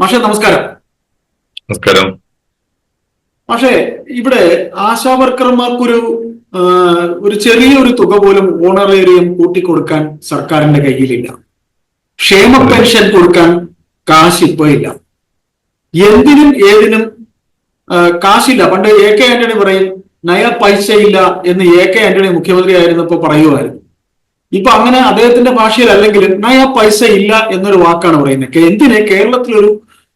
മാഷെ നമസ്കാരം. നമസ്കാരം. പക്ഷേ ഇവിടെ ആശാവർക്കർമാർക്കൊരു ഒരു ചെറിയൊരു തുക പോലും ഓണറേറിയം കൂട്ടിക്കൊടുക്കാൻ സർക്കാരിന്റെ കയ്യിലില്ല. ക്ഷേമ പെൻഷൻ കൊടുക്കാൻ കാശ് ഇപ്പൊ ഇല്ല. എന്തിനും ഏതിനും കാശില്ല. പണ്ട് എ കെ ആന്റണി പറയും നയ പൈസ ഇല്ല എന്ന് എ കെ ആന്റണി മുഖ്യമന്ത്രി ആയിരുന്നപ്പോ പറയുമായിരുന്നു. ഇപ്പൊ അങ്ങനെ അദ്ദേഹത്തിന്റെ ഭാഷയിൽ അല്ലെങ്കിൽ നയ പൈസ ഇല്ല എന്നൊരു വാക്കാണ് പറയുന്നത്. എന്തിന്? കേരളത്തിലൊരു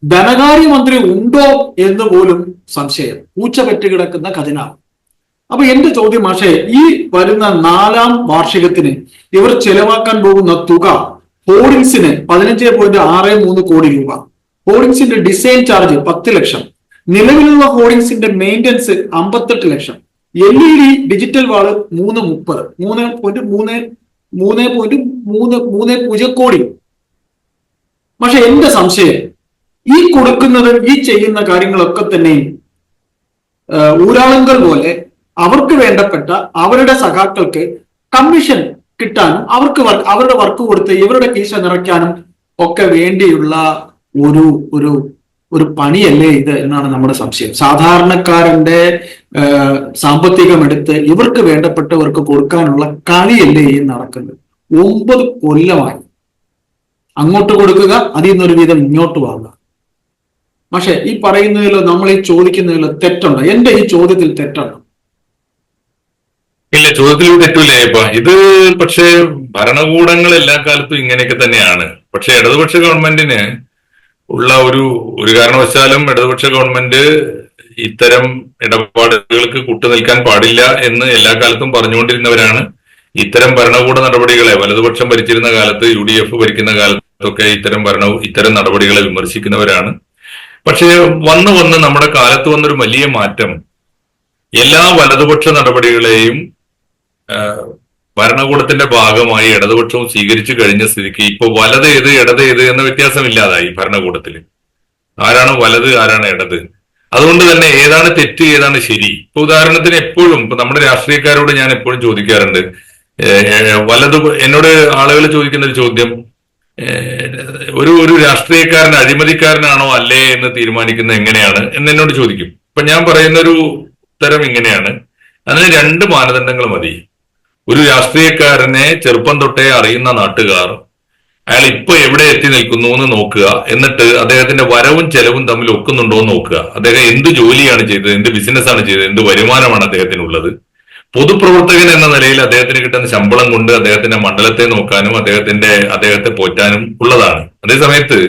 ധനകാര്യമന്ത്രി ഉണ്ടോ എന്ന് പോലും സംശയം. പൂച്ച പെറ്റുകിടക്കുന്ന ഖജനാവ്. അപ്പൊ എന്റെ ചോദ്യം മാഷേ ഈ വരുന്ന നാലാം വാർഷികത്തിന് ഇവർ ചെലവാക്കാൻ പോകുന്ന തുക ഹോർഡിങ്സിന് പതിനഞ്ച് പോയിന്റ് ആറ് മൂന്ന് കോടി രൂപ. ഹോർഡിങ്സിന്റെ ഡിസൈൻ ചാർജ് പത്ത് ലക്ഷം. നിലവിലുള്ള ഹോർഡിങ്സിന്റെ മെയിന്റനൻസ് അമ്പത്തെട്ട് ലക്ഷം. L E D digital wall മൂന്ന് മുപ്പത്. മൂന്ന് പോയിന്റ് മൂന്ന് മൂന്ന് പോയിന്റ് മൂന്ന് മൂന്ന് പൂജ്യം കോടി. പക്ഷെ എന്റെ സംശയം ഈ കൊടുക്കുന്നതും ഈ ചെയ്യുന്ന കാര്യങ്ങളൊക്കെ തന്നെ ഊരാളങ്ങൾ പോലെ അവർക്ക് വേണ്ടപ്പെട്ട അവരുടെ സഖാക്കൾക്ക് കമ്മീഷൻ കിട്ടാനും അവർക്ക് വർക്ക് അവരുടെ വർക്ക് കൊടുത്ത് ഇവരുടെ കീശ നിറയ്ക്കാനും ഒക്കെ വേണ്ടിയുള്ള ഒരു ഒരു ഒരു പണിയല്ലേ ഇത് എന്നാണ് നമ്മുടെ സംശയം. സാധാരണക്കാരന്റെ സാമ്പത്തികമെടുത്ത് ഇവർക്ക് വേണ്ടപ്പെട്ടവർക്ക് കൊടുക്കാനുള്ള കളിയല്ലേ ഈ നടക്കുന്നത്. ഒമ്പത് കൊല്ലമായി. അങ്ങോട്ട് കൊടുക്കുക അതിൽ നിന്നൊരു വീതം ഇങ്ങോട്ട് വാങ്ങുക. പക്ഷെ ഈ പറയുന്നതിലോ നമ്മൾ ഈ ചോദിക്കുന്നതിൽ തെറ്റുണ്ടോ? എന്റെ ഈ ചോദ്യത്തിൽ തെറ്റുണ്ടോ? ഇല്ല ചോദ്യത്തിൽ തെറ്റില്ല ഇപ്പൊ. ഇത് പക്ഷേ ഭരണകൂടങ്ങൾ എല്ലാ കാലത്തും ഇങ്ങനെയൊക്കെ തന്നെയാണ്. പക്ഷെ ഇടതുപക്ഷ ഗവൺമെന്റിന് ഉള്ള ഒരു ഒരു കാരണവശാലും ഇടതുപക്ഷ ഗവൺമെന്റ് ഇത്തരം ഇടപാടുകൾക്ക് കൂട്ടുനിൽക്കാൻ പാടില്ല എന്ന് എല്ലാ കാലത്തും പറഞ്ഞുകൊണ്ടിരുന്നവരാണ്. ഇത്തരം ഭരണകൂട നടപടികളെ വലതുപക്ഷം ഭരിച്ചിരുന്ന കാലത്ത് യു ഡി എഫ് ഭരിക്കുന്ന കാലത്തൊക്കെ ഇത്തരം ഭരണ ഇത്തരം നടപടികളെ വിമർശിക്കുന്നവരാണ്. പക്ഷേ വന്ന് വന്ന് നമ്മുടെ കാലത്ത് വന്നൊരു വലിയ മാറ്റം. എല്ലാ വലതുപക്ഷ നടപടികളെയും ഭരണകൂടത്തിന്റെ ഭാഗമായി ഇടതുപക്ഷവും സ്വീകരിച്ചു കഴിഞ്ഞ സ്ഥിതിക്ക് ഇപ്പൊ വലത് ഏത് ഇടത് ഏത് എന്ന വ്യത്യാസമില്ലാതായി ഭരണകൂടത്തിൽ ആരാണ് വലത് ആരാണ് ഇടത്? അതുകൊണ്ട് തന്നെ ഏതാണ് തെറ്റ് ഏതാണ് ശരി? ഇപ്പൊ ഉദാഹരണത്തിന് എപ്പോഴും ഇപ്പൊ നമ്മുടെ രാഷ്ട്രീയക്കാരോട് ഞാൻ എപ്പോഴും ചോദിക്കാറുണ്ട് വലത് എന്നോട് ആളുകൾ ചോദിക്കുന്ന ഒരു ചോദ്യം ഒരു ഒരു രാഷ്ട്രീയക്കാരൻ അഴിമതിക്കാരനാണോ അല്ലേ എന്ന് തീരുമാനിക്കുന്നത് എങ്ങനെയാണ് എന്ന് എന്നോട് ചോദിക്കും. ഇപ്പൊ ഞാൻ പറയുന്ന ഒരു ഉത്തരം ഇങ്ങനെയാണ്. അതിന് രണ്ട് മാനദണ്ഡങ്ങൾ മതി. ഒരു രാഷ്ട്രീയക്കാരനെ ചെറുപ്പം തൊട്ടേ അറിയുന്ന നാട്ടുകാർ അയാൾ ഇപ്പൊ എവിടെ എത്തി നിൽക്കുന്നു എന്ന് നോക്കുക. എന്നിട്ട് അദ്ദേഹത്തിന്റെ വരവും ചെലവും തമ്മിൽ ഒക്കുന്നുണ്ടോ എന്ന് നോക്കുക. അദ്ദേഹം എന്ത് ജോലിയാണ് ചെയ്തത് എന്ത് ബിസിനസ്സാണ് ചെയ്തത് എന്ത് വരുമാനമാണ് അദ്ദേഹത്തിനുള്ളത്. പൊതുപ്രവർത്തകൻ എന്ന നിലയിൽ അദ്ദേഹത്തിന് കിട്ടുന്ന ശമ്പളം കൊണ്ട് അദ്ദേഹത്തിന്റെ മണ്ഡലത്തെ നോക്കാനും അദ്ദേഹത്തിന്റെ അദ്ദേഹത്തെ പോറ്റാനും ഉള്ളതാണ്. അതേസമയത്ത്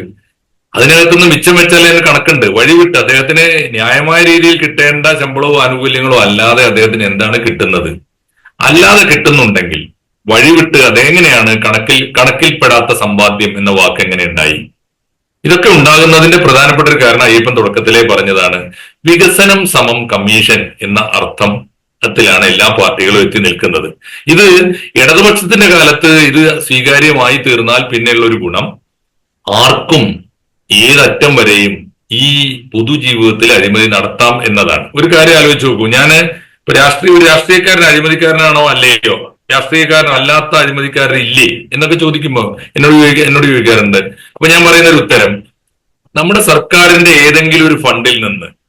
അതിനകത്തുനിന്ന് മിച്ചം അതിന് കണക്കുണ്ട്. വഴിവിട്ട് അദ്ദേഹത്തിന് ന്യായമായ രീതിയിൽ കിട്ടേണ്ട ശമ്പളവും ആനുകൂല്യങ്ങളോ അല്ലാതെ അദ്ദേഹത്തിന് എന്താണ് കിട്ടുന്നത്? അല്ലാതെ കിട്ടുന്നുണ്ടെങ്കിൽ വഴിവിട്ട് അതെങ്ങനെയാണ് കണക്കിൽ കണക്കിൽപ്പെടാത്ത സമ്പാദ്യം എന്ന വാക്ക് എങ്ങനെ ഉണ്ടായി? ഇതൊക്കെ ഉണ്ടാകുന്നതിന്റെ പ്രധാനപ്പെട്ട ഒരു കാരണം അയ്യപ്പൻ തുടക്കത്തിലേ പറഞ്ഞതാണ്. വികസനം സമം കമ്മീഷൻ എന്ന അർത്ഥത്തിലാണ് എല്ലാ പാർട്ടികളും എത്തി നിൽക്കുന്നത്. ഇത് ഇടതുപക്ഷത്തിന്റെ കാലത്ത് ഇത് സ്വീകാര്യമായി തീർന്നാൽ പിന്നെയുള്ള ഒരു ഗുണം ആർക്കും ഏതറ്റം വരെയും ഈ പൊതുജീവിതത്തിൽ അഴിമതി നടത്താം എന്നതാണ്. ഒരു കാര്യം ആലോചിച്ച് നോക്കൂ. ഞാൻ രാഷ്ട്രീയ ഒരു രാഷ്ട്രീയക്കാരൻ അഴിമതിക്കാരനാണോ അല്ലയോ? രാഷ്ട്രീയക്കാരൻ അല്ലാത്ത അഴിമതിക്കാരൻ ഇല്ലേ? എന്നൊക്കെ ചോദിക്കുമ്പോ എന്നോട് എന്നോട് ചോദിക്കാറുണ്ട്. അപ്പൊ ഞാൻ പറയുന്ന ഒരു ഉത്തരം. നമ്മുടെ സർക്കാരിന്റെ ഏതെങ്കിലും ഒരു ഫണ്ടിൽ നിന്ന്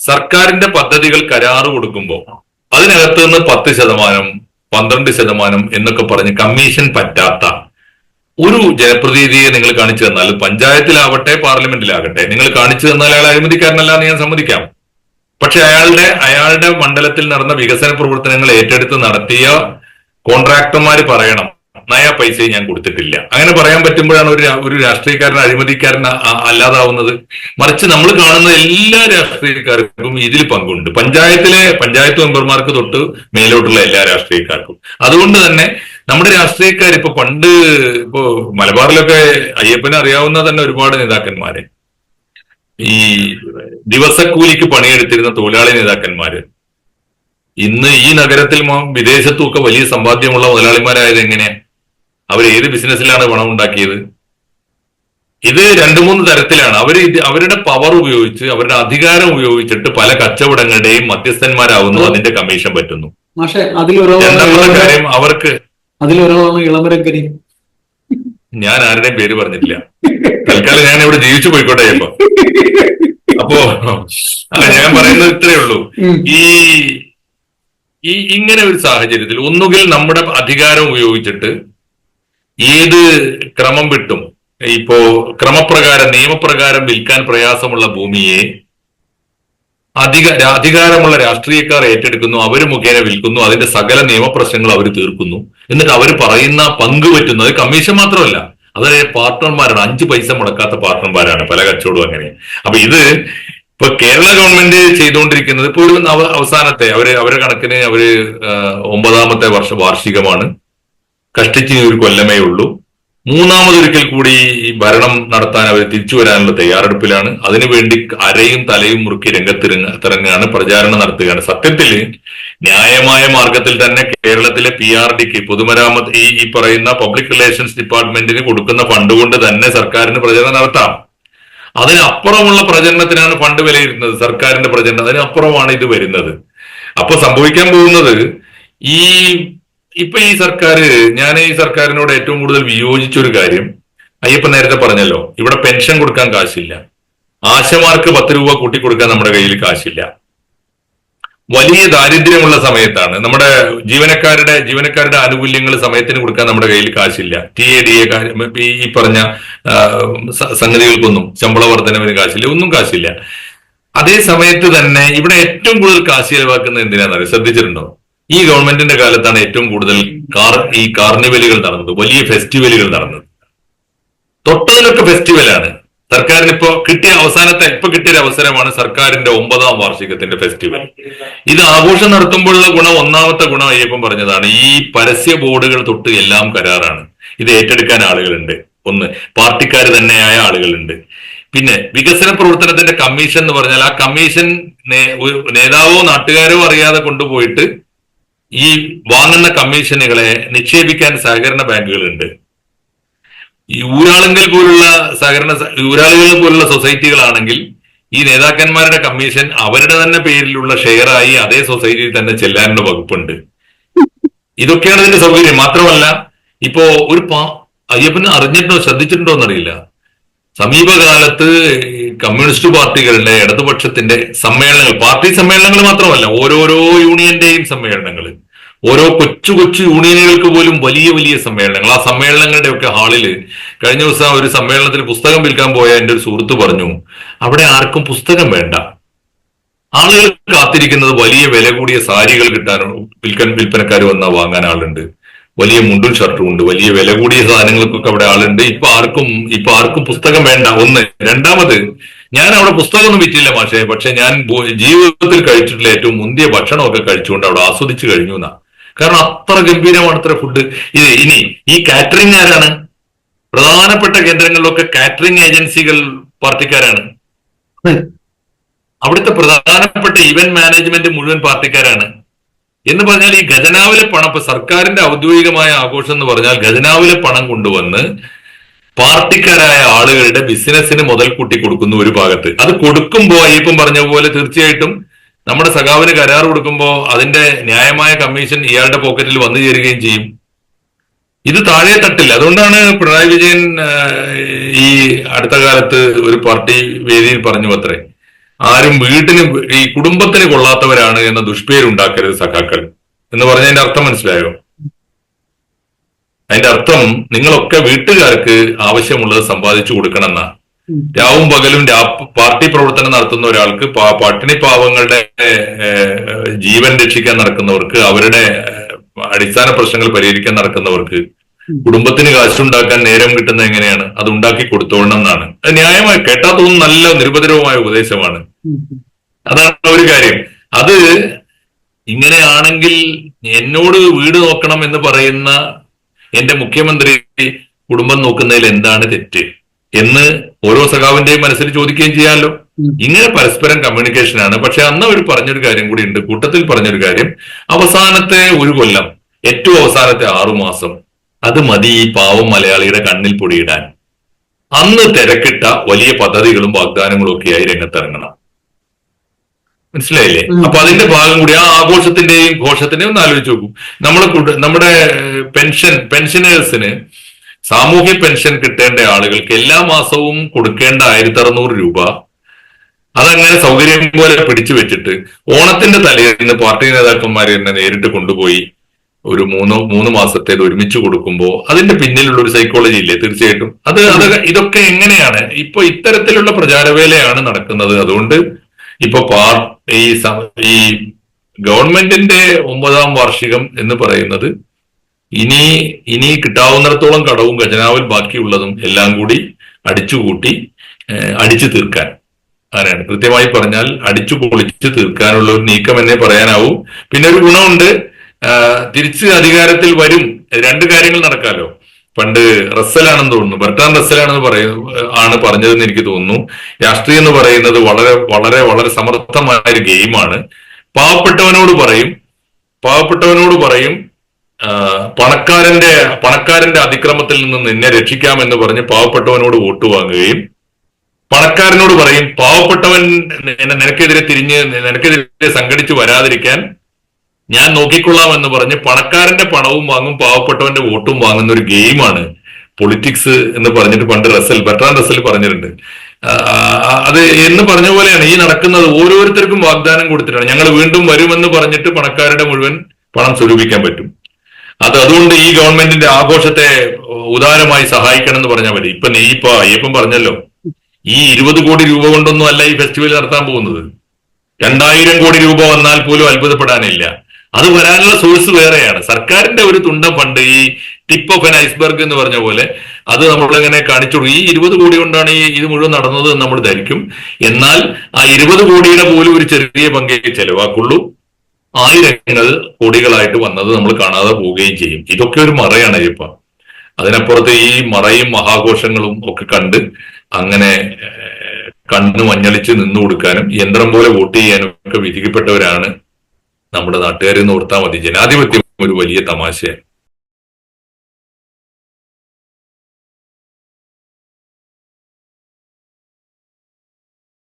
സർക്കാരിന്റെ പദ്ധതികൾ കരാറ് കൊടുക്കുമ്പോൾ അതിനകത്ത് നിന്ന് പത്ത് ശതമാനം പന്ത്രണ്ട് ശതമാനം എന്നൊക്കെ പറഞ്ഞ് കമ്മീഷൻ പറ്റാത്ത ഒരു ജനപ്രതിനിധിയെ നിങ്ങൾ കാണിച്ചു തന്നാൽ പഞ്ചായത്തിലാവട്ടെ പാർലമെന്റിലാകട്ടെ നിങ്ങൾ കാണിച്ചു തന്നാൽ അയാൾ അഴിമതിക്കാരനല്ല എന്ന് ഞാൻ സമ്മതിക്കാം. പക്ഷെ അയാളുടെ അയാളുടെ മണ്ഡലത്തിൽ നടന്ന വികസന പ്രവർത്തനങ്ങൾ ഏറ്റെടുത്ത് നടത്തിയ കോൺട്രാക്ടർമാർ പറയണം. നയ പൈസയും ഞാൻ കൊടുത്തിട്ടില്ല. അങ്ങനെ പറയാൻ പറ്റുമ്പോഴാണ് ഒരു ഒരു രാഷ്ട്രീയക്കാരൻ അഴിമതിക്കാരൻ അല്ലാതാവുന്നത്. മറിച്ച് നമ്മൾ കാണുന്ന എല്ലാ രാഷ്ട്രീയക്കാർക്കും ഇതിൽ പങ്കുണ്ട്. പഞ്ചായത്തിലെ പഞ്ചായത്ത് മെമ്പർമാർക്ക് തൊട്ട് മേലോട്ടുള്ള എല്ലാ രാഷ്ട്രീയക്കാർക്കും. അതുകൊണ്ട് തന്നെ നമ്മുടെ രാഷ്ട്രീയക്കാർ ഇപ്പൊ പണ്ട് ഇപ്പോ മലബാറിലൊക്കെ അയ്യപ്പനെ അറിയാവുന്ന തന്നെ ഒരുപാട് നേതാക്കന്മാരെ. ഈ ദിവസക്കൂലിക്ക് പണിയെടുത്തിരുന്ന തൊഴിലാളി നേതാക്കന്മാര്. ഇന്ന് ഈ നഗരത്തിൽ മ- വിദേശത്തും ഒക്കെ വലിയ സമ്പാദ്യമുള്ള മുതലാളിമാരായത് എങ്ങനെയാ? അവർ ഏത് ബിസിനസ്സിലാണ് പണം ഉണ്ടാക്കിയത് ഇത് രണ്ടു മൂന്ന് തരത്തിലാണ്. അവർ ഇത് അവരുടെ പവർ ഉപയോഗിച്ച് അവരുടെ അധികാരം ഉപയോഗിച്ചിട്ട് പല കച്ചവടങ്ങളുടെയും മധ്യസ്ഥന്മാരാവുന്നു അതിന്റെ കമ്മീഷൻ പറ്റുന്നു. പക്ഷെ കാര്യം അവർക്ക് അതിലൊരാളാണ് ഞാൻ ആരുടെയും പേര് പറഞ്ഞിട്ടില്ല. തൽക്കാലം ഞാൻ ഇവിടെ ജീവിച്ചു പോയിക്കോട്ടെ ഇപ്പൊ. അപ്പോ അല്ല ഞാൻ പറയുന്നത് ഇത്രയേ ഉള്ളൂ. ഈ ഈ ഇങ്ങനെ ഒരു സാഹചര്യത്തിൽ ഒന്നുകിൽ നമ്മുടെ അധികാരം ഉപയോഗിച്ചിട്ട് ഏത് ക്രമം വിട്ടും ഇപ്പോ ക്രമപ്രകാരം നിയമപ്രകാരം വിൽക്കാൻ പ്രയാസമുള്ള ഭൂമിയെ അധിക അധികാരമുള്ള രാഷ്ട്രീയക്കാർ ഏറ്റെടുക്കുന്നു അവർ മുഖേന വിൽക്കുന്നു അതിന്റെ സകല നിയമപ്രശ്നങ്ങൾ അവർ തീർക്കുന്നു. എന്നിട്ട് അവർ പറയുന്ന പങ്ക് പറ്റുന്നത് കമ്മീഷൻ മാത്രമല്ല. അതായത് പാർട്ട്ണർമാരാണ് അഞ്ച് പൈസ മുടക്കാത്ത പാർട്ട്ണർമാരാണ് പല കച്ചവടവും അങ്ങനെ അപ്പൊ ഇത് ഇപ്പൊ കേരള ഗവൺമെന്റ് ചെയ്തുകൊണ്ടിരിക്കുന്നത് ഇപ്പോഴും അവസാനത്തെ അവർ അവരുടെ കണക്കിന് അവർ ഒമ്പതാമത്തെ വർഷ വാർഷികമാണ്. കഷ്ടിച്ച് ഒരു കൊല്ലമേ ഉള്ളൂ. മൂന്നാമതൊരിക്കൽ കൂടി ഈ ഭരണം നടത്താൻ അവർ തിരിച്ചു വരാനുള്ള തയ്യാറെടുപ്പിലാണ്. അതിനുവേണ്ടി അരയും തലയും മുറുക്കി രംഗത്തിറങ്ങ പ്രചാരണം നടത്തുകയാണ്. സത്യത്തിൽ ന്യായമായ മാർഗത്തിൽ തന്നെ കേരളത്തിലെ പി ആർ ഡിക്ക് പൊതുമരാമത്ത് ഈ ഈ പറയുന്ന പബ്ലിക് റിലേഷൻസ് ഡിപ്പാർട്ട്മെന്റിന് കൊടുക്കുന്ന ഫണ്ട് കൊണ്ട് തന്നെ സർക്കാരിന് പ്രചരണം നടത്താം. അതിനപ്പുറമുള്ള പ്രചരണത്തിനാണ് ഫണ്ട് വിലയിരുന്നത്. സർക്കാരിന്റെ പ്രചരണം. അതിനപ്പുറമാണ് ഇത് വരുന്നത്. അപ്പൊ സംഭവിക്കാൻ പോകുന്നത് ഈ ഇപ്പൊ ഈ സർക്കാർ ഞാൻ ഈ സർക്കാരിനോട് ഏറ്റവും കൂടുതൽ വിയോജിച്ച ഒരു കാര്യം അയ്യപ്പൻ നേരത്തെ പറഞ്ഞല്ലോ ഇവിടെ പെൻഷൻ കൊടുക്കാൻ കാശില്ല. ആശമാർക്ക് പത്ത് രൂപ കൂട്ടി കൊടുക്കാൻ നമ്മുടെ കയ്യിൽ കാശില്ല. വലിയ ദാരിദ്ര്യമുള്ള സമയത്താണ്. നമ്മുടെ ജീവനക്കാരുടെ ജീവനക്കാരുടെ ആനുകൂല്യങ്ങൾ സമയത്തിന് കൊടുക്കാൻ നമ്മുടെ കയ്യിൽ കാശില്ല. ടി എ ഡി എ ഈ പറഞ്ഞ സംഗതികൾക്കൊന്നും ശമ്പള വർധനവിന് കാശില്ല ഒന്നും കാശില്ല. അതേ സമയത്ത് തന്നെ ഇവിടെ ഏറ്റവും കൂടുതൽ കാശ് ചെലവാക്കുന്നത് എന്തിനാണെന്നറിയാം? ശ്രദ്ധിച്ചിട്ടുണ്ടോ? ഈ ഗവൺമെന്റിന്റെ കാലത്താണ് ഏറ്റവും കൂടുതൽ കാർ ഈ കാർണിവലുകൾ നടന്നത് വലിയ ഫെസ്റ്റിവലുകൾ നടന്നത്. തൊട്ടതിലൊക്കെ ഫെസ്റ്റിവലാണ്. സർക്കാരിന് ഇപ്പോ കിട്ടിയ അവസാനത്തെ ഇപ്പൊ കിട്ടിയ ഒരു അവസരമാണ് സർക്കാരിന്റെ ഒമ്പതാം വാർഷികത്തിന്റെ ഫെസ്റ്റിവൽ. ഇത് ആഘോഷം നടത്തുമ്പോഴുള്ള ഗുണം ഒന്നാമത്തെ ഗുണം അയ്യപ്പം പറഞ്ഞതാണ് ഈ പരസ്യ ബോർഡുകൾ തൊട്ട് എല്ലാം കരാറാണ്. ഇത് ഏറ്റെടുക്കാൻ ആളുകളുണ്ട്. ഒന്ന് പാർട്ടിക്കാർ തന്നെയായ ആളുകളുണ്ട്. പിന്നെ വികസന പ്രവർത്തനത്തിന്റെ കമ്മീഷൻ എന്ന് പറഞ്ഞാൽ ആ കമ്മീഷൻ നേതാവോ നാട്ടുകാരോ അറിയാതെ കൊണ്ടുപോയിട്ട് ഈ വാങ്ങുന്ന കമ്മീഷനുകളെ നിക്ഷേപിക്കാൻ സഹകരണ ബാങ്കുകളുണ്ട്. ഈ ഊരാളുങ്കൽ പോലുള്ള സഹകരണ ഊരാളുകൾ പോലുള്ള സൊസൈറ്റികളാണെങ്കിൽ ഈ നേതാക്കന്മാരുടെ കമ്മീഷൻ അവരുടെ തന്നെ പേരിലുള്ള ഷെയറായി അതേ സൊസൈറ്റിയിൽ തന്നെ ചെല്ലാനുള്ള വകുപ്പുണ്ട്. ഇതൊക്കെയാണ് ഇതിന്റെ സൗകര്യം. മാത്രമല്ല ഇപ്പോ ഒരു അയ്യപ്പന് അറിഞ്ഞിട്ടുണ്ടോ ശ്രദ്ധിച്ചിട്ടുണ്ടോ എന്നറിയില്ല. സമീപകാലത്ത് കമ്മ്യൂണിസ്റ്റ് പാർട്ടികളുടെ ഇടതുപക്ഷത്തിന്റെ സമ്മേളനങ്ങൾ പാർട്ടി സമ്മേളനങ്ങൾ മാത്രമല്ല ഓരോരോ യൂണിയന്റെയും സമ്മേളനങ്ങൾ ഓരോ കൊച്ചു കൊച്ചു യൂണിയനുകൾക്ക് പോലും വലിയ വലിയ സമ്മേളനങ്ങൾ. ആ സമ്മേളനങ്ങളുടെ ഒക്കെ ഹാളിൽ കഴിഞ്ഞ ദിവസം ഒരു സമ്മേളനത്തിൽ പുസ്തകം വിൽക്കാൻ പോയ എന്റെ ഒരു സുഹൃത്ത് പറഞ്ഞു അവിടെ ആർക്കും പുസ്തകം വേണ്ട. ആളുകൾ കാത്തിരിക്കുന്നത് വലിയ വില കൂടിയ സാരികൾ കിട്ടാനോ വിൽക്കാൻ വിൽപ്പനക്കാർ വന്നാൽ വാങ്ങാൻ ആളുണ്ട്. വലിയ മുണ്ടും ഷർട്ടും ഉണ്ട്. വലിയ വില കൂടിയ സാധനങ്ങൾക്കൊക്കെ അവിടെ ആളുണ്ട്. ഇപ്പൊ ആർക്കും ഇപ്പൊ ആർക്കും പുസ്തകം വേണ്ട. ഒന്ന്. രണ്ടാമത് ഞാൻ അവിടെ പുസ്തകമൊന്നും വിറ്റില്ല മാഷേ. പക്ഷെ ഞാൻ ജീവിതത്തിൽ കഴിച്ചിട്ടുള്ള ഏറ്റവും മുന്തിയ ഭക്ഷണമൊക്കെ കഴിച്ചുകൊണ്ട് അവിടെ ആസ്വദിച്ചു കഴിഞ്ഞു എന്നാ. കാരണം അത്ര ഗംഭീരമാണ് അത്ര ഫുഡ് ഇത് ഇനി ഈ കാറ്ററിംഗ് ആരാണ്? പ്രധാനപ്പെട്ട കേന്ദ്രങ്ങളിലൊക്കെ കാറ്ററിംഗ് ഏജൻസികൾ പാർട്ടിക്കാരാണ്. അവിടുത്തെ പ്രധാനപ്പെട്ട ഇവന്റ് മാനേജ്മെന്റ് മുഴുവൻ പാർട്ടിക്കാരാണ്. എന്ന് പറഞ്ഞാൽ ഈ ഖജനാവിലെ പണം ഇപ്പൊ സർക്കാരിന്റെ ഔദ്യോഗികമായ ആഘോഷം എന്ന് പറഞ്ഞാൽ ഖജനാവിലെ പണം കൊണ്ടുവന്ന് പാർട്ടിക്കാരായ ആളുകളുടെ ബിസിനസ്സിന് മുതൽ കൂട്ടി കൊടുക്കുന്നു ഒരു ഭാഗത്ത്. അത് കൊടുക്കുമ്പോ അയ്യപ്പം പറഞ്ഞ പോലെ തീർച്ചയായിട്ടും നമ്മുടെ സഖാവിന് കരാർ കൊടുക്കുമ്പോ അതിന്റെ ന്യായമായ കമ്മീഷൻ ഇയാളുടെ പോക്കറ്റിൽ വന്നു ചേരുകയും ചെയ്യും. ഇത് താഴെ തട്ടില്ല. അതുകൊണ്ടാണ് പിണറായി വിജയൻ ഈ അടുത്ത കാലത്ത് ഒരു പാർട്ടി വേദിയിൽ പറഞ്ഞു അത്രേ ആരും വീട്ടിന് ഈ കുടുംബത്തിന് കൊള്ളാത്തവരാണ് എന്ന ദുഷ്പേരുണ്ടാക്കരുത് സഖാക്കൾ. എന്ന് പറഞ്ഞതിന്റെ അർത്ഥം മനസ്സിലായോ? അതിന്റെ അർത്ഥം നിങ്ങളൊക്കെ വീട്ടുകാർക്ക് ആവശ്യമുള്ളത് സമ്പാദിച്ചു കൊടുക്കണം എന്നാ രാവും പകലും പാർട്ടി പ്രവർത്തനം നടത്തുന്ന ഒരാൾക്ക് പട്ടിണി പാവങ്ങളുടെ ജീവൻ രക്ഷിക്കാൻ നടക്കുന്നവർക്ക് അവരുടെ അടിസ്ഥാന പ്രശ്നങ്ങൾ പരിഹരിക്കാൻ നടക്കുന്നവർക്ക് കുടുംബത്തിന് കാശുണ്ടാക്കാൻ നേരം കിട്ടുന്നത് എങ്ങനെയാണ്? അത് ഉണ്ടാക്കി കൊടുത്തോളണം എന്നാണ്. ന്യായമായി കേട്ടാ തോന്നുന്നു നല്ല നിരുപദ്രവമായ ഉപദേശമാണ്. അതാണ് ഒരു കാര്യം. അത് ഇങ്ങനെയാണെങ്കിൽ എന്നോട് വീട് നോക്കണം എന്ന് പറയുന്ന എന്റെ മുഖ്യമന്ത്രി കുടുംബം നോക്കുന്നതിൽ എന്താണ് തെറ്റ് എന്ന് ഓരോ സഖാവിന്റെയും മനസ്സിൽ ചോദിക്കുകയും ചെയ്യാമല്ലോ. ഇങ്ങനെ പരസ്പരം കമ്മ്യൂണിക്കേഷൻ ആണ്. പക്ഷെ അന്ന് അവർ പറഞ്ഞൊരു കാര്യം കൂടി ഉണ്ട്. കൂട്ടത്തിൽ പറഞ്ഞൊരു കാര്യം. അവസാനത്തെ ഒരു കൊല്ലം ഏറ്റവും അവസാനത്തെ ആറുമാസം അത് മതി ഈ പാവം മലയാളിയുടെ കണ്ണിൽ പൊടിയിടാൻ. അന്ന് തിരക്കിട്ട വലിയ പദ്ധതികളും വാഗ്ദാനങ്ങളും ഒക്കെയായി രംഗത്തിറങ്ങണം. മനസ്സിലായില്ലേ. അപ്പൊ അതിന്റെ ഭാഗം കൂടി ആ ആഘോഷത്തിന്റെയും ഘോഷത്തിന്റെയും ഒന്ന് ആലോചിച്ച് നോക്കും. നമ്മളെ നമ്മുടെ പെൻഷൻ പെൻഷനേഴ്സിന് സാമൂഹ്യ പെൻഷൻ കിട്ടേണ്ട ആളുകൾക്ക് എല്ലാ മാസവും കൊടുക്കേണ്ട ആയിരത്തി അറുന്നൂറ് രൂപ. അതങ്ങനെ സൗകര്യം പോലെ പിടിച്ചു വെച്ചിട്ട് ഓണത്തിന്റെ തലേന്ന് പാർട്ടി നേതാക്കന്മാർ തന്നെ നേരിട്ട് കൊണ്ടുപോയി ഒരു മൂന്ന് മൂന്ന് മാസത്തേത് ഒരുമിച്ച് കൊടുക്കുമ്പോൾ അതിന്റെ പിന്നിലുള്ള ഒരു സൈക്കോളജി ഇല്ലേ? തീർച്ചയായിട്ടും. അത് അത് ഇതൊക്കെ എങ്ങനെയാണ്? ഇപ്പൊ ഇത്തരത്തിലുള്ള പ്രചാരവേലയാണ് നടക്കുന്നത്. അതുകൊണ്ട് ഇപ്പൊ പാർട്ടി ഈ ഗവൺമെന്റിന്റെ ഒമ്പതാം വാർഷികം എന്ന് പറയുന്നത് ഇനി ഇനി കിട്ടാവുന്നിടത്തോളം കടവും ഖജനാവിൽ ബാക്കിയുള്ളതും എല്ലാം കൂടി അടിച്ചുകൂട്ടി അടിച്ചു തീർക്കാൻ. അങ്ങനെയാണ്. കൃത്യമായി പറഞ്ഞാൽ അടിച്ചു പൊളിച്ചു തീർക്കാനുള്ള ഒരു നീക്കം എന്നേ പറയാനാവൂ. പിന്നെ ഒരു ഗുണമുണ്ട്. തിരിച്ച് അധികാരത്തിൽ വരും. രണ്ട് കാര്യങ്ങൾ നടക്കാലോ? പണ്ട് റസ്സലാണെന്ന് തോന്നുന്നു. ബർട്ടാൻ റസ്സലാണെന്ന് പറയ ആണ് പറഞ്ഞതെന്ന് എനിക്ക് തോന്നുന്നു. രാഷ്ട്രീയം എന്ന് പറയുന്നത് വളരെ വളരെ വളരെ സമർത്ഥമായ ഒരു ഗെയിമാണ് പാവപ്പെട്ടവനോട് പറയും പാവപ്പെട്ടവനോട് പറയും പണക്കാരന്റെ പണക്കാരന്റെ അതിക്രമത്തിൽ നിന്ന് നിന്നെ രക്ഷിക്കാം എന്ന് പറഞ്ഞ് പാവപ്പെട്ടവനോട് വോട്ട് വാങ്ങുകയും പണക്കാരനോട് പറയും പാവപ്പെട്ടവൻ നിന- നിനക്കെതിരെ തിരിഞ്ഞ് നിനക്കെതിരെ സംഘടിച്ചു വരാതിരിക്കാൻ ഞാൻ നോക്കിക്കൊള്ളാം എന്ന് പറഞ്ഞ് പണക്കാരന്റെ പണവും വാങ്ങും പാവപ്പെട്ടവന്റെ വോട്ടും വാങ്ങുന്ന ഒരു ഗെയിമാണ് പൊളിറ്റിക്സ് എന്ന് പറഞ്ഞിട്ട് പണ്ട് റസൽ ബെട്രാൻ റസൽ പറഞ്ഞിട്ടുണ്ട്. അത് എന്ന് പറഞ്ഞ പോലെയാണ് ഈ നടക്കുന്നത്. ഓരോരുത്തർക്കും വാഗ്ദാനം കൊടുത്തിട്ടാണ്. ഞങ്ങൾ വീണ്ടും വരുമെന്ന് പറഞ്ഞിട്ട് പണക്കാരുടെ മുഴുവൻ പണം സ്വരൂപിക്കാൻ പറ്റും. അത് അതുകൊണ്ട് ഈ ഗവൺമെന്റിന്റെ ആഘോഷത്തെ ഉദാരമായി സഹായിക്കണം എന്ന് പറഞ്ഞാൽ മതി. ഇപ്പൊ നീ ഇപ്പൊ അയ്യപ്പൻ പറഞ്ഞല്ലോ ഈ ഇരുപത് കോടി രൂപ കൊണ്ടൊന്നും അല്ല ഈ ഫെസ്റ്റിവൽ നടത്താൻ പോകുന്നത്. രണ്ടായിരം കോടി രൂപ വന്നാൽ പോലും അത്ഭുതപ്പെടാനില്ല. അത് വരാനുള്ള സോഴ്സ് വേറെയാണ്. സർക്കാരിന്റെ ഒരു തുണ്ടം ഫണ്ട് ഈ ടിപ്പ് ഓഫ് എൻ ഐസ്ബർഗ് എന്ന് പറഞ്ഞ പോലെ അത് നമ്മളിങ്ങനെ കാണിച്ചു ഈ ഇരുപത് കോടി കൊണ്ടാണ് ഈ ഇത് മുഴുവൻ നടന്നത് എന്ന് നമ്മൾ ധരിക്കും. എന്നാൽ ആ ഇരുപത് കോടിയുടെ പോലും ഒരു ചെറിയ പങ്കേ ചെലവാക്കുള്ളൂ. ആയിരങ്ങൾ കോടികളായിട്ട് വന്നത് നമ്മൾ കാണാതെ പോവുകയും ചെയ്യും. ഇതൊക്കെ ഒരു മറയാണ് അയ്യപ്പ അതിനപ്പുറത്ത് ഈ മറയും മഹാഘോഷങ്ങളും ഒക്കെ കണ്ട് അങ്ങനെ കണ്ണ് മഞ്ഞളിച്ച് നിന്നു കൊടുക്കാനും യന്ത്രം പോലെ വോട്ട് ചെയ്യാനും ഒക്കെ വിധിക്കപ്പെട്ടവരാണ് നമ്മുടെ നാട്ടുകാരെന്ന് ഓർത്താൽ മതി. ജനാധിപത്യം ഒരു വലിയ തമാശയാണ്.